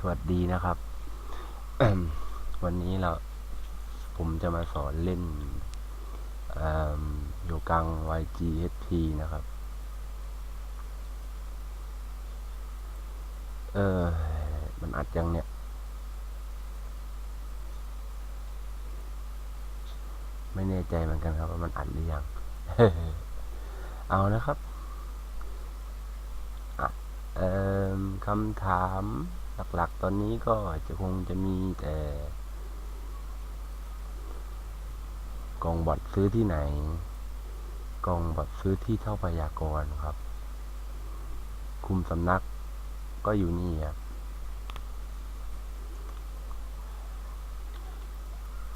สวัสดีนะครับ วันนี้เราผมจะมาสอนเล่นโยกัง YGHP นะครับ เออ มันอัดยังเนี่ย ไม่แน่ใจเหมือนกันครับว่ามันอัดหรือยัง เอานะครับ อะคำถาม หลักๆ ตอนนี้ก็จะคงจะมีแต่กองบอดซื้อที่ไหน กองบอดซื้อที่เท่าพยากรครับ คุมสำนักก็อยู่นี่ครับ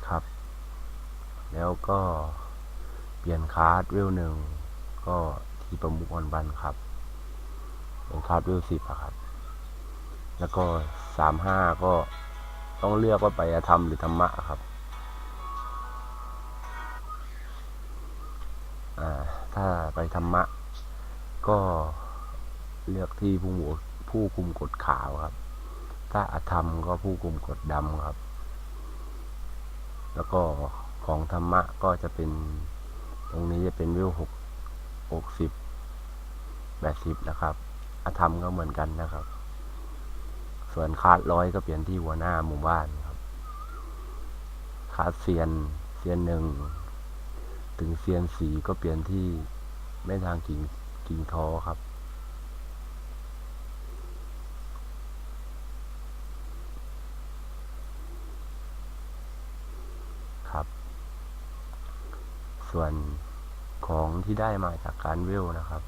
ครับ แล้วก็เปลี่ยนคาร์ดเวลหนึ่งก็ที่ประมุขออนบันครับ เป็นคาร์ดเวลสิบอะครับ แล้วก็สามห้าก็ต้องเลือกว่าไปธรรมหรือธรรมะครับ ถ้าไปธรรมะ ก็เลือกที่ผู้หัวผู้คุมกฎขาวครับ ถ้าอธรรมก็ผู้คุมกฎดำครับ แล้วก็ของธรรมะก็จะเป็นตรงนี้จะเป็นวิวหกหกสิบแปดสิบนะครับ อธรรมก็เหมือนกันนะครับ ส่วนคาดร้อยก็เปลี่ยนที่หัวหน้าหมู่บ้านครับคาดเซียนเซียนหนึ่งถึงเซียนสีก็เปลี่ยนที่แม่ทางกิ่งกิ่งท้อครับ ครับ ส่วนของที่ได้มาจากการเวลนะครับ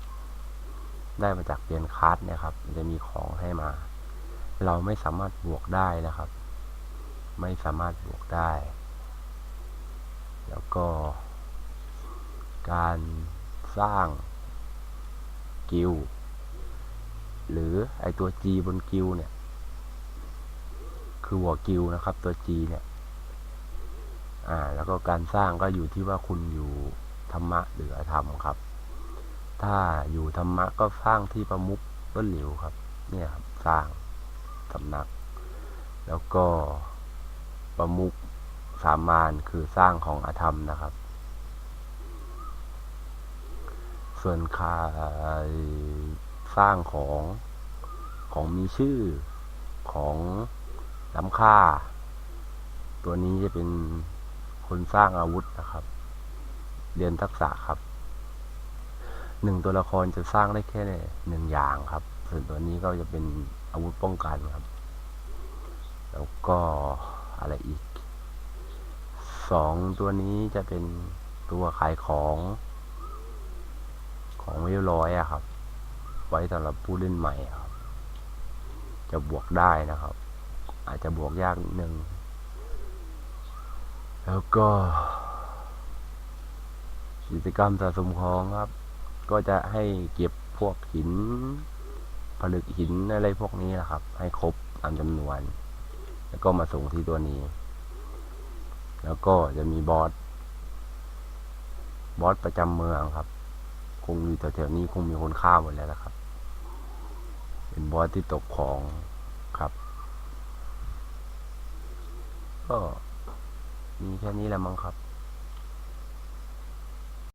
ได้มาจากเปลี่ยนคาร์ดเนี่ยครับ จะมีของให้มา เราไม่สามารถบวกได้นะครับ ไม่สามารถบวกได้ แล้วก็ การสร้างกิลด์หรือไอตัว G บนกิลด์เนี่ย คือหัวกิลด์นะครับ ตัว G เนี่ย อ่า แล้วก็การสร้างก็อยู่ที่ว่าคุณอยู่ธรรมะหรืออธรรมครับ ถ้าอยู่ธรรมะก็สร้างที่ประมุขต้นหลิวครับ เนี่ยครับสร้าง สำนัก แล้วก็ประมุขสามานคือสร้างของอาธรรมนะครับ ส่วนคาสร้างของของมีชื่อของล้ำค่า ตัวนี้จะเป็นคนสร้างอาวุธนะครับ เรียนทักษะครับหนึ่งตัวละครจะสร้างได้แค่หนึ่งอย่างครับ ส่วนตัวนี้ก็จะเป็น อาวุธป้องกันครับ แล้วก็อะไรอีกสองตัวนี้จะเป็นตัวขายของ ของเวลร้อยอะครับ ไว้สำหรับผู้เล่นใหม่ครับ จะบวกได้นะครับ อาจจะบวกยากนิดนึงแล้วก็กิจกรรมสะสมของครับ ก็จะให้เก็บพวกหิน ผลึกหินอะไรพวกนี้นะครับ ให้ครบตามจำนวน แล้วก็มาส่งที่ตัวนี้ แล้วก็จะมีบอสบอสประจำเมืองครับ คงอยู่แถวๆนี้คงมีคนฆ่าหมดแล้วละครับ เป็นบอสที่ตกของครับก็มีแค่นี้แหละมั้งครับ